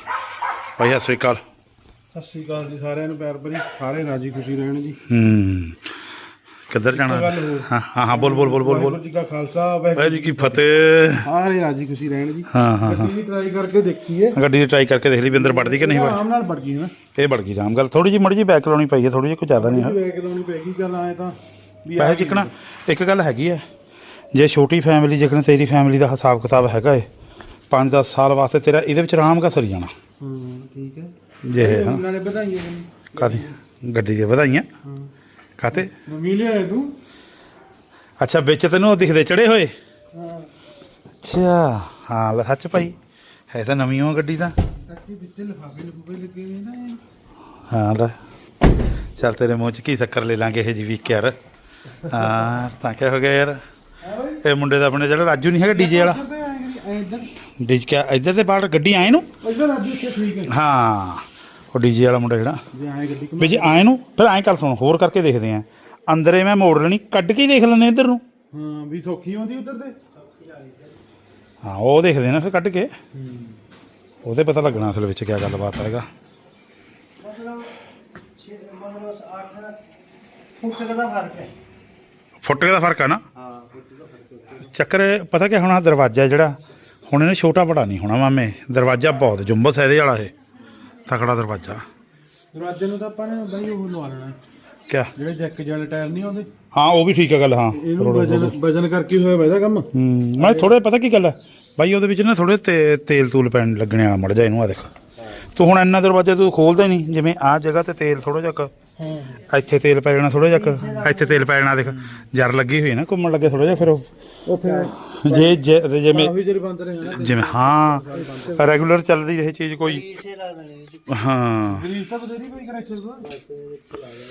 ਭਾਈ ਸਤਿ ਸ਼੍ਰੀ ਅਕਾਲ। ਸਤਿ ਸ਼੍ਰੀ ਅਕਾਲ ਜੀ ਸਾਰਿਆਂ ਨੂੰ ਪਿਆਰ ਭਰੀ। ਸਾਰੇ ਰਾਜੀ ਖੁਸ਼ੀ ਰਹਿਣ ਜੀ। ਹੂੰ। ਕਿੱਧਰ ਜਾਣਾ? ਗੱਲ। ਹਾਂ ਹਾਂ ਹਾਂ ਬੋਲ ਬੋਲ ਬੋਲ ਬੋਲ ਬੋਲ। ਜੀ ਕਾ ਖਾਲਸਾ ਵਾਹਿਗੁਰੂ ਜੀ ਕੀ ਫਤਿਹ। ਸਾਰੇ ਰਾਜੀ ਖੁਸ਼ੀ ਰਹਿਣ ਜੀ। ਹਾਂ ਹਾਂ ਹਾਂ। ਗੱਡੀ ਟਰਾਈ ਕਰਕੇ ਦੇਖੀਏ। ਗੱਡੀ ਦੀ ਟਰਾਈ ਕਰਕੇ ਦੇਖ ਲਈ ਵੀ ਅੰਦਰ ਵੜਦੀ ਕਿ ਨਹੀਂ ਵੜਦੀ? ਆਰਾਮ ਨਾਲ ਵੜ ਗਈ ਨਾ। ਇਹ ਵੜ ਗਈ ਰਾਮ ਗੱਲ। ਥੋੜੀ ਜਿਹੀ ਮੜੀ ਜਿਹੀ ਬੈਕ ਲਾਉਣੀ ਪਈ ਹੈ ਥੋੜੀ ਜਿਹੀ ਕੋਈ ਜ਼ਿਆਦਾ ਨਹੀਂ ਹੈ। ਵੇਖ ਲਾਉਣੀ ਪੈਗੀ ਚੱਲ ਆਏ ਤਾਂ ਵੀ ਪੈਸੇ ਚਿਕਣਾ। ਇੱਕ ਗੱਲ ਹੈਗੀ ਹੈ ਜੇ ਛੋਟੀ ਫੈਮਿਲੀ ਜਿਕਣ ਤੇਰੀ ਫੈਮਿਲੀ ਦਾ ਹਿਸਾਬ ਕਿਤਾਬ ਹੈਗਾ ਏ 5-10 ਸਾਲ ਵਾਸਤੇ ਤੇਰਾ ਇਹਦੇ ਵਿੱਚ ਆਰਾਮ ਕਾ ਸਰੀ ਜਾਣਾ। ਹਾਂ ਠੀਕ ਹੈ। ਜੇ ਇਹ ਹਾਂ। ਉਹਨਾਂ ਨੇ ਵਧਾਈਆਂ ਮੈਨੂੰ ਕਾਦੀ ਗੱਡੀ ਦੇ ਵਧਾਈਆਂ। ਕਾਤੇ ਨਵੀਂ ਲਿਆਏ ਤੂੰ। ਅੱਛਾ ਵਿੱਚ ਤੈਨੂੰ ਉਹ ਦਿਖਦੇ ਚੜੇ ਹੋਏ? ਹਾਂ। ਅੱਛਾ ਹਾਂ ਲੈ ਸੱਚ ਭਾਈ ਹੈ ਤਾਂ ਨਵੀਂ ਓ ਗੱਡੀ ਤਾਂ। ਕੱਤੀ ਵਿੱਤੇ ਲਫਾਫੇ ਲਫੂਫੇ ਲੱਗੇ ਨੇ ਨਾ ਹਾਂ ਲੈ। ਚੱਲ ਤੇਰੇ ਮੂੰਹ ਚ ਕੀ ਸ਼ੱਕਰ ਲੈ ਲਾਂਗੇ ਇਹ ਜੀ ਵੀ ਯਾਰ। ਹਾਂ ਤਾਂ ਕਿਆ ਹੋ ਗਿਆ ਯਾਰ। ਇਹ ਮੁੰਡੇ ਦਾ ਆਪਣੇ ਜਿਹੜਾ ਰਾਜੂ ਨਹੀਂ ਹੈਗਾ ਡੀਜੇ ਵਾਲਾ। ਤੇ ਆਏ ਕਰੀ ਐ ਇੱਧਰ। ਡੀਜ ਇੱਧਰ ਤੇ ਬਾਹਰ ਗੱਡੀ ਆਏ ਨੂੰ? ਇੱਧਰ ਅੱਜ ਇੱਥੇ ਠੀਕ ਹੈ। ਹਾਂ ਉਹ ਡੀਜੇ ਵਾਲਾ ਮੁੰਡਾ ਜਿਹੜਾ। ਜੇ ਆਏ ਗੱਡੀ ਵੀ ਜੇ ਆਏ ਨੂੰ ਫਿਰ ਐਂ ਕਰ ਸੁਣ ਹੋਰ ਕਰਕੇ ਦੇਖਦੇ ਆਂ। ਅੰਦਰੇ ਮੈਂ ਮੋੜ ਲੈਣੀ ਕੱਢ ਕੇ ਹੀ ਦੇਖ ਲੈਂਦੇ ਇੱਧਰ ਨੂੰ। ਹਾਂ ਵੀ ਸੌਖੀ ਹੁੰਦੀ ਉਧਰ ਤੇ? ਹਾਂ ਉਹ ਦੇਖਦੇ ਨਾ ਫਿਰ ਕੱਢ ਕੇ। ਉਹਦੇ ਪਤਾ ਲੱਗਣਾ ਅਸਲ ਵਿੱਚ ਕੀ ਗੱਲਬਾਤ ਹੈਗਾ। ਫੁੱਟ ਦਾ ਫ਼ਰਕ ਹੈ। ਨਾ? ਚੱਕਰ ਪਤਾ ਕੀ ਹੋਣਾ ਦਰਵਾਜ਼ਾ ਜਿਹੜਾ ਹੁਣ ਇਹਨੇ ਛੋਟਾ ਬੜਾ ਨਹੀਂ ਹੋਣਾ ਮਾਮੇ ਦਰਵਾਜ਼ਾ ਬਹੁਤ ਜੁੰਬਸ ਹੈ ਇਹਦੇ ਵਾਲਾ ਇਹ ਤਕੜਾ ਦਰਵਾਜ਼ਾ। ਦਰਵਾਜ਼ੇ ਨੂੰ ਤਾਂ ਆਪਾਂ ਨੇ ਬਾਈ ਉਹ ਲਵਾ ਲੈਣਾ। ਕਿਆ? ਜਿਹੜੇ ਜੈਕ ਜਿਹੇ ਟਾਇਰ ਨਹੀਂ ਆਉਂਦੇ। ਹਾਂ ਉਹ ਵੀ ਠੀਕ ਹੈ ਗੱਲ ਹਾਂ। ਇਹਨੂੰ ਵਜਨ ਵਜਨ ਕਰਕੇ ਹੋਇਆ ਵੈਦਾ ਕੰਮ। ਹੂੰ ਮੈਂ ਥੋੜੇ ਪਤਾ ਕੀ ਗੱਲ ਹੈ ਬਾਈ ਉਹਦੇ ਵਿੱਚ ਨਾ ਥੋੜੇ ਤੇਲ ਤੂਲ ਪੈਣ ਲੱਗਣੇ ਵਾਲਾ ਮੜ ਜਾ ਇਹਨੂੰ ਆ ਦੇਖ। ਤੂੰ ਹੁਣ ਇੰਨਾ ਦਰਵਾਜ਼ਾ ਤੂੰ ਖੋਲਦਾ ਹੀ ਨਹੀਂ ਜਿਵੇਂ ਆਹ ਜਗ੍ਹਾ ਤੇ ਤੇਲ ਥੋੜਾ ਜਿਹਾ ਇੱਥੇ ਤੇਲ ਪੈ ਜਾਣਾ ਥੋੜਾ ਜਿਹਾ ਇੱਥੇ ਤੇਲ ਪੈ ਜਾਣਾ ਦੇਖ ਜਰ ਲੱਗੀ ਹੋਈ ਹੈ ਨਾ ਘੁੰਮਣ ਲੱਗੇ ਥੋੜਾ ਜਿਹਾ ਫਿਰ ਉਹ। ਉਹ ਫਿਰ ਜੇ ਜੇ- ਜਿਵੇਂ ਕਾਫੀ ਦੇਰ ਬੰਦ ਰਹੇ ਨਾ ਜਿਵੇਂ ਹਾਂ। ਰੈਗੂਲਰ ਚੱਲਦੀ ਰਹੇ ਚੀਜ਼ ਕੋਈ। ਹਾਂ। ਗਰੀਸ ਤਾਂ ਬਥੇਰੀ ਕੋਈ ਕਰੈਕਟਰ ਦਾ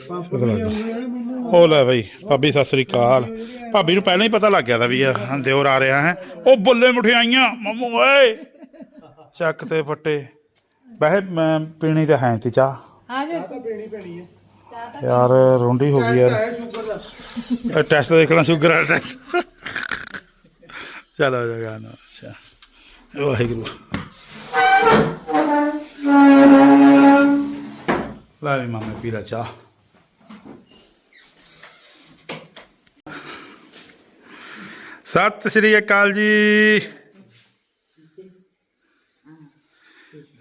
ਪੰਪ ਵੀ ਆਉਂਦੇ ਜਿਹੜੇ ਮੈਨੂੰ ਉਹ ਲੈ ਬਈ ਭਾਬੀ ਸਤਿ ਸ੍ਰੀ ਅਕਾਲ। ਭਾਬੀ ਨੂੰ ਪਹਿਲਾਂ ਹੀ ਪਤਾ ਲੱਗ ਗਿਆ ਤਾਂ ਵੀ ਆ ਦਿਓਰ ਆ ਰਿਹਾ ਹੈ। ਉਹ ਬੁੱਲੇ ਮਠਿਆਈਆਂ ਮੰਮੂ ਓਏ। ਚੱਕ ਤੇ ਫੱਟੇ। ਵੈਸੇ ਮੈਂ ਪੀਣੀ ਤਾਂ ਹੈ ਤੀ ਚਾਹ। ਆ ਜਾ। ਤਾਂ ਪੀਣੀ ਪੈਣੀ ਹੈ। ਯਾਰ ਰੋਂਡੀ ਹੋ ਗਈ ਯਾਰ। ਟੈਸਟ ਦੇਖਣਾ ਸ਼ੂਗਰ ਵਾਲਾ ਟੈਸਟ ਚਲੋ ਜਗਾ ਨਾ ਅੱਛਾ। ਵਾਹਿਗੁਰੂ। ਲੈ ਵੀ ਮਾਮੇ ਪੀ ਲੈ ਚਾਹ। ਸਤਿ ਸ੍ਰੀ ਅਕਾਲ ਜੀ।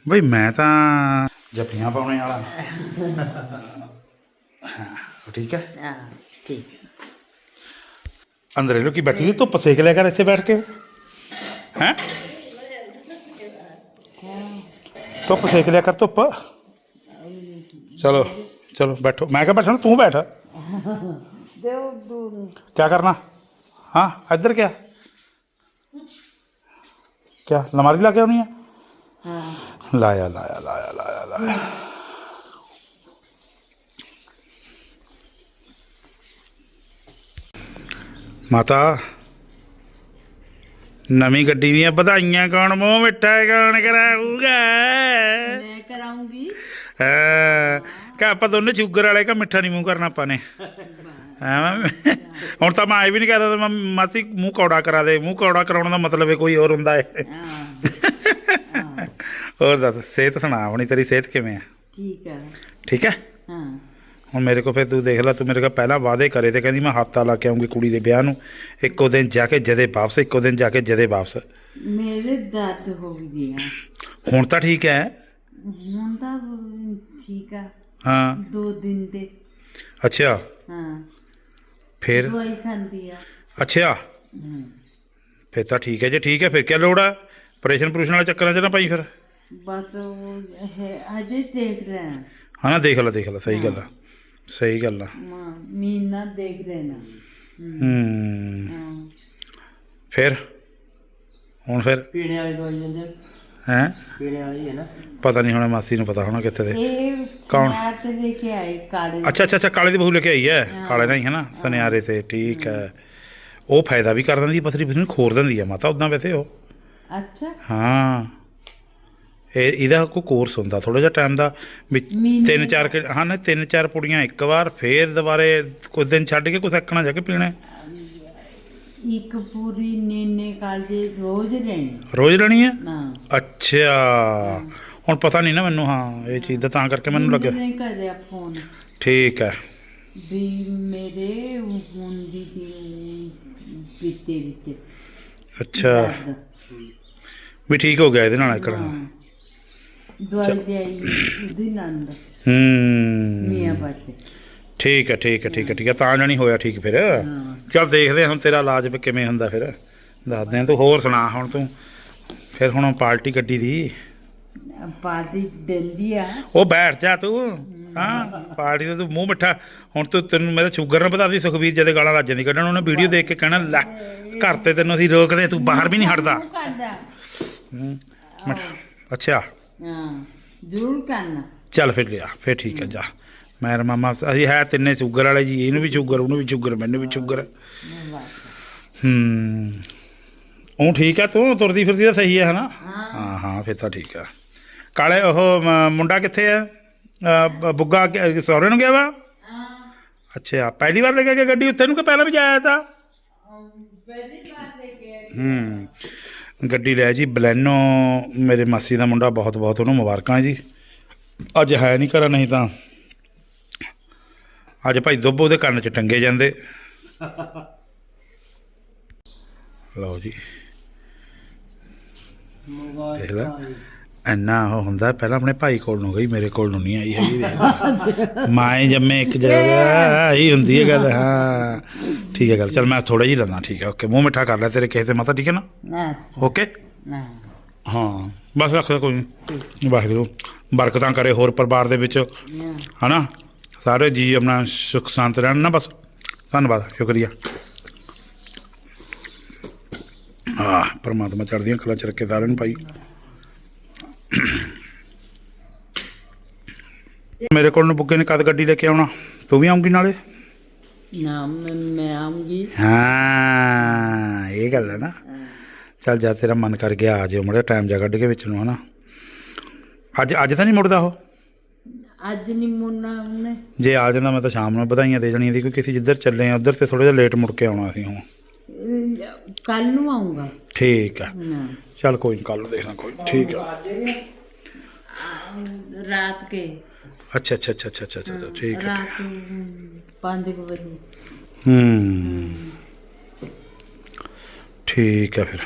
ਬਈ ਮੈਂ ਤਾਂ ਜੱਫੀਆਂ ਪਾਉਣੇ ਵਾਲਾ। तो हाँ ठीक है। ठीक है। की बैठी थी तो पसेक लिया कर ऐसे बैठ के। हैं? तो पसेक लिया कर धुप तो चलो चलो बैठो। मैं क्या बैठा? तू बैठ। क्या करना? हाँ इधर क्या? क्या लमारी ला के आनी है। हाँ। लाया लाया लाया लाया लाया। ਮਾਤਾ ਨਵੀਂ ਗੱਡੀ ਦੀਆਂ ਵਧਾਈਆਂ ਕੌਣ ਮੂੰਹ ਮਿੱਠਾ ਕੌਣ ਕਰਾਊਗਾ? ਮੈਂ ਕਰਾਉਂਗੀ ਹਾਂ ਕਾ ਆਪਾਂ ਦੋਨੇ ਸ਼ੂਗਰ ਵਾਲੇ ਕਾ ਮਿੱਠਾ ਨਹੀਂ ਮੂੰਹ ਕਰਨਾ ਆਪਾਂ ਨੇ। ਹਾਂ ਹੁਣ ਤਾਂ ਮੈਂ ਆਏ ਵੀ ਨਹੀਂ ਕਰਦਾ ਮੈਂ ਮਾਸੀ ਮੂੰਹ ਕੌੜਾ ਕਰਾ ਦੇ ਮੂੰਹ ਕੌੜਾ ਕਰਾਉਣ ਦਾ ਮਤਲਬ ਹੈ ਕੋਈ ਹੋਰ ਹੁੰਦਾ ਹੈ ਹਾਂ। ਹੋਰ ਦੱਸ ਸਿਹਤ ਸੁਣਾ ਆਪਣੀ ਤੇਰੀ ਸਿਹਤ ਕਿਵੇਂ ਆ? ਠੀਕ ਹੈ ਠੀਕ ਹੈ ਹਾਂ। ਹੁਣ ਮੇਰੇ ਕੋਲ ਫਿਰ ਤੂੰ ਦੇਖ ਲੈ ਤੂੰ ਮੇਰੇ ਕੋਲ ਪਹਿਲਾਂ ਵਾਅਦੇ ਕਰੇ ਤੇ ਕਹਿੰਦੀ ਮੈਂ ਹਫਤਾ ਲਾ ਕੇ ਆਉਂਗੀ ਕੁੜੀ ਦੇ ਵਿਆਹ ਨੂੰ। ਇੱਕੋ ਦਿਨ ਜਾ ਕੇ ਜਦੇ ਵਾਪਸ ਇੱਕੋ ਦਿਨ ਜਾ ਕੇ ਜਦੇ ਵਾਪਸ। ਮੇਰੇ ਦਰਦ ਹੋ ਗਿਆ ਹੁਣ ਤਾਂ ਠੀਕ ਹੈ ਹੁਣ ਤਾਂ ਠੀਕ ਆ। ਹਾਂ। ਦੋ ਦਿਨ ਦੇ ਅੱਛਾ। ਹਾਂ। ਫਿਰ? ਦਵਾਈ ਖਾਂਦੀ ਆ। ਅੱਛਾ। ਫਿਰ ਤਾਂ ਠੀਕ ਹੈ ਜੇ ਠੀਕ ਹੈ ਫਿਰ ਕੀ ਲੋੜ ਆ? ਆਪਰੇਸ਼ਨ ਪ੍ਰੂਸ਼ਨ ਵਾਲੇ ਚੱਕਰਾਂ 'ਚ ਨਾ ਪਾਈ ਫਿਰ। ਬਸ ਉਹ ਹੈ ਅਜੇ ਦੇਖ ਰਹੇ। ਹਾਂ ਹਾਂ ਨਾ ਦੇਖ ਲੈ ਦੇਖ ਲੈ ਸਹੀ ਗੱਲ ਆ। ਸਹੀ ਗੱਲ ਆ। ਮਾਂ ਮੀਨਾ ਦੇਖ ਨਾ ਹੂੰ। ਹਾਂ। ਫਿਰ? ਹੁਣ ਫਿਰ? ਪੀਣੇ ਵਾਲੀ ਦਵਾਈ ਲੈਂਦੇ ਹੈ? ਪੀਣੇ ਵਾਲੀ ਹੈ ਨਾ। ਪਤਾ ਨਹੀਂ ਹੋਣਾ ਮਾਸੀ ਨੂੰ ਪਤਾ ਹੋਣਾ ਕਿੱਥੇ ਦੇ। ਇਹ ਕੌਣ? ਮੈਂ ਤੇ ਲੈ ਕੇ ਆਈ ਕਾਲੇ ਅੱਛਾ ਅੱਛਾ ਅੱਛਾ ਕਾਲੇ ਦੀ ਬਹੂ ਲੈ ਕੇ ਆਈ ਹੈ? ਕਾਲੇ ਨਾਲ ਹੀ ਹੈ ਨਾ ਸੁਨਿਆਰੇ ਤੇ ਠੀਕ ਹੈ। ਉਹ ਫਾਇਦਾ ਵੀ ਕਰ ਦਿੰਦੀ ਹੈ, ਪਥਰੀ ਪਥਰੀ ਨੂੰ ਖੋਰ ਦਿੰਦੀ ਹੈ ਮਾਤਾ ਉਦਾਂ ਵੈਸੇ ਉਹ। ਅੱਛਾ। ਹਾਂ। ਇਹ ਇਹਦਾ ਕੋਈ ਕੋਰਸ ਹੁੰਦਾ ਥੋੜਾ ਜਿਹਾ ਟਾਈਮ ਦਾ ਵੀ ਤਿੰਨ ਚਾਰ ਕਿ- ਹਾਂ ਨਾ ਤਿੰਨ ਚਾਰ ਪੁੜੀਆਂ ਇੱਕ ਵਾਰ ਫੇਰ ਦੁਬਾਰੇ ਕੁਝ ਦਿਨ ਛੱਡ ਕੇ ਕੁਝ ਅੱਕਣਾ ਜਾ ਕੇ ਪੀਣਾ। ਇੱਕ ਪੂਰੀ ਨੀਨੇ ਕਾਲਜੇ ਰੋਜ਼ ਲੈਣੀ ਰੋਜ਼ ਲੈਣੀ ਹੈ ਨਾ। ਅੱਛਾ। ਹੁਣ ਪਤਾ ਨਹੀਂ ਨਾ ਮੈਨੂੰ ਹਾਂ ਇਹ ਚੀਜ਼ ਦਾ ਤਾਂ ਕਰਕੇ ਮੈਨੂੰ ਲੱਗਿਆ। ਨਹੀਂ ਕਰਿਆ ਫੋਨ। ਠੀਕ ਹੈ। ਵੀ ਮੇਰੇ ਹੁੰਦੀ ਦੀ ਪੀਤੇ ਵਿੱਚ ਅੱਛਾ। ਦਰਦ। ਵੀ ਠੀਕ ਹੋ ਗਿਆ ਇਹਦੇ ਨਾਲ ਇਕੜਾ ਹੂੰ। ਠੀਕ ਹੈ ਠੀਕ ਹੈ ਠੀਕ ਹੈ ਠੀਕ ਹੈ ਤਾਂ ਜਾਣੀ ਹੋਇਆ ਠੀਕ ਫਿਰ। ਚੱਲ ਦੇਖਦੇ ਹਾਂ ਹੁਣ ਤੇਰਾ ਇਲਾਜ ਵੀ ਕਿਵੇਂ ਹੁੰਦਾ ਫਿਰ। ਦੱਸਦੇ ਹਾਂ ਤੂੰ ਹੋਰ ਸੁਣਾ ਹੁਣ ਤੂੰ। ਫਿਰ ਹੁਣ ਪਾਰਟੀ ਗੱਡੀ ਦੀ। ਪਾਰਟੀ ਦਿੰਦੀ ਆ। ਉਹ ਬੈਠ ਜਾ ਤੂੰ। ਹਾਂ। ਪਾਰਟੀ ਦਾ ਤੂੰ ਮੂੰਹ ਮਿੱਠਾ। ਹੁਣ ਤੂੰ ਤੈਨੂੰ ਮੇਰਾ ਸ਼ੂਗਰ ਨਾ ਵਧਾ ਦੀ ਸੁਖਵੀਰ ਜਦੇ ਗਾਲਾਂ ਰਾਜਾਂ ਦੀ ਕੱਢਣ ਉਹਨੇ ਵੀਡੀਓ ਦੇਖ ਕੇ ਕਹਿਣਾ ਲੈ ਘਰ ਤੇ ਤੈਨੂੰ ਅਸੀਂ ਰੋਕਦੇ ਤੂੰ ਬਾਹਰ ਵੀ ਨਹੀਂ ਹਟਦਾ। ਉਹ ਕਰਦਾ। ਮਿੱਠਾ। ਅੱਛਾ। ਹਾਂ ਜ਼ਰੂਰ ਕਰਨਾ। ਚੱਲ ਫਿਰ ਲਿਆ ਫਿਰ ਠੀਕ ਹੈ। ਜਾ। ਮੈਂ ਤੇ ਮਾਮਾ ਅਸੀਂ ਹੈ ਤਿੰਨੇ ਸ਼ੂਗਰ ਵਾਲੇ ਜੀ ਇਹਨੂੰ ਵੀ ਸ਼ੂਗਰ ਉਹਨੂੰ ਵੀ ਸ਼ੂਗਰ ਮੈਨੂੰ ਵੀ ਸ਼ੂਗਰ ਹੂੰ ਉਹ ਠੀਕ ਹੈ ਤੂੰ ਤੁਰਦੀ ਫਿਰਦੀ ਤਾਂ ਸਹੀ ਹੈ ਹਨਾ? ਹਾਂ। ਹਾਂ ਫਿਰ ਤਾਂ ਠੀਕ ਹੈ ਕਾਲੇ ਉਹ ਮ- ਮੁੰਡਾ ਕਿੱਥੇ ਹੈ ਅ, ਬ- ਬੁੱਗਾ ਕਿ- ਸਹੁਰੇ ਨੂੰ ਗਿਆ ਵਾ? ਅੱਛਾ ਪਹਿਲੀ ਵਾਰ ਲੈ ਕੇ ਗਿਆ ਗੱਡੀ ਉੱਥੇ ਨੂੰ ਕਿ ਪਹਿਲਾਂ ਵੀ ਜਾਇਆ ਤਾਂ? ਹੂੰ। ਗੱਡੀ ਲੈ ਜੀ ਬਲੈਨੋ ਮੇਰੇ ਮਾਸੀ ਦਾ ਮੁੰਡਾ ਬਹੁਤ ਬਹੁਤ ਉਹਨੂੰ ਮੁਬਾਰਕਾਂ ਜੀ। ਅੱਜ ਹੈ ਨਹੀਂ ਘਰ ਨਹੀਂ ਤਾਂ ਅੱਜ ਭਾਈ ਦੁੱਬ ਉਹਦੇ ਕੰਨ 'ਚ ਟੰਗੇ ਜਾਂਦੇ। ਲਓ ਜੀ। ਲੈ। ਇੰਨਾ ਉਹ ਹੁੰਦਾ ਪਹਿਲਾਂ ਆਪਣੇ ਭਾਈ ਕੋਲ ਨੂੰ ਗਈ ਮੇਰੇ ਕੋਲ ਨੂੰ ਨਹੀਂ ਆਈ ਹੈਗੀ ਦੇਖ। ਮਾਂ ਜੰਮੇ ਇੱਕ ਜਗ੍ਹਾ ਹੀ ਹੁੰਦੀ ਹੈ ਗੱਲ ਹਾਂ। ਠੀਕ ਹੈ ਗੱਲ ਚਲ ਮੈਂ ਥੋੜਾ ਜਿਹਾ ਲੰਦਾ ਠੀਕ ਹੈ ਓਕੇ। ਮੂੰਹ ਮਿੱਠਾ ਕਰ ਲੈ ਤੇਰੇ ਕਿਸੇ ਤੇ ਮਤਾ ਠੀਕ ਹੈ ਨਾ? ਓਕੇ? ਹਾਂ। ਬਸ ਰੱਖ ਲੈ ਕੋਈ ਨਹੀਂ ਵਾਹਿਗੁਰੂ ਬਰਕਤਾਂ ਕਰੇ ਹੋਰ ਪਰਿਵਾਰ ਦੇ ਵਿੱਚ। ਹਨਾ? ਸਾਰੇ ਜੀ ਆਪਣਾ ਸੁਖ ਸ਼ਾਂਤ ਰਹਿਣ ਨਾ ਬਸ। ਧੰਨਵਾਦ ਸ਼ੁਕਰੀਆ। ਆ ਪਰਮਾਤਮਾ ਚੜ੍ਹਦੀਆਂ ਕਲਾਂ ਚ ਰੱਖੇ ਸਾਰਿਆਂ ਨੂੰ ਭਾਈ। ਮੇਰੇ ਕੋਲ ਨੂੰ ਬੁੱਗੇ ਨੇ ਕਦ ਗੱਡੀ ਲੈ ਕੇ ਆਉਣਾ? ਤੂੰ ਵੀ ਆਉਂਗੀ ਨਾਲੇ? ਨਾ ਮੈਂ ਮੈਂ ਆਉਂਗੀ ਹਾਂ ਇਹ ਗੱਲ ਹੈ ਨਾ। ਚੱਲ ਜਾ ਤੇਰਾ ਮਨ ਕਰ ਗਿਆ ਆ ਜਿਓ ਮੜਾ ਟਾਈਮ ਜਾ ਕੱਢ ਕੇ ਵਿੱਚ ਨੂੰ ਹਨਾ। ਅੱਜ ਅੱਜ ਤਾਂ ਨਹੀਂ ਮੁੜਦਾ ਉਹ? ਅੱਜ ਨਹੀਂ ਮੁੰਨਾ ਉਹਨੇ। ਜੇ ਆ ਜਾਂਦਾ ਮੈਂ ਤਾਂ ਸ਼ਾਮ ਨੂੰ ਵਧਾਈਆਂ ਦੇ ਜਾਣੀਆਂ ਦੀ ਕਿਉਂਕਿ ਅਸੀਂ ਜਿੱਧਰ ਚੱਲੇ ਆ ਉਧਰ ਤੇ ਥੋੜਾ ਜਿਹਾ ਲੇਟ ਮੁੜ ਕੇ ਆਉਣਾ ਅਸੀਂ ਹੁਣ। ਕੱਲ ਨੂੰ ਆਉਂਗਾ ਠੀਕ ਆ ਚੱਲ ਕੋਈ ਕੱਲ ਨੂੰ ਦੇਖਣਾ ਕੋਈ ਠੀਕ ਆ ਰਾਤ ਕੇ। ਅੱਛਾ ਅੱਛਾ ਅੱਛਾ ਅੱਛਾ ਅੱਛਾ ਅੱਛਾ, ਠੀਕ ਹੈ ਰਾਤ 5 ਵਜੇ। ਹੂੰ। ਠੀਕ ਹੈ ਫਿਰ।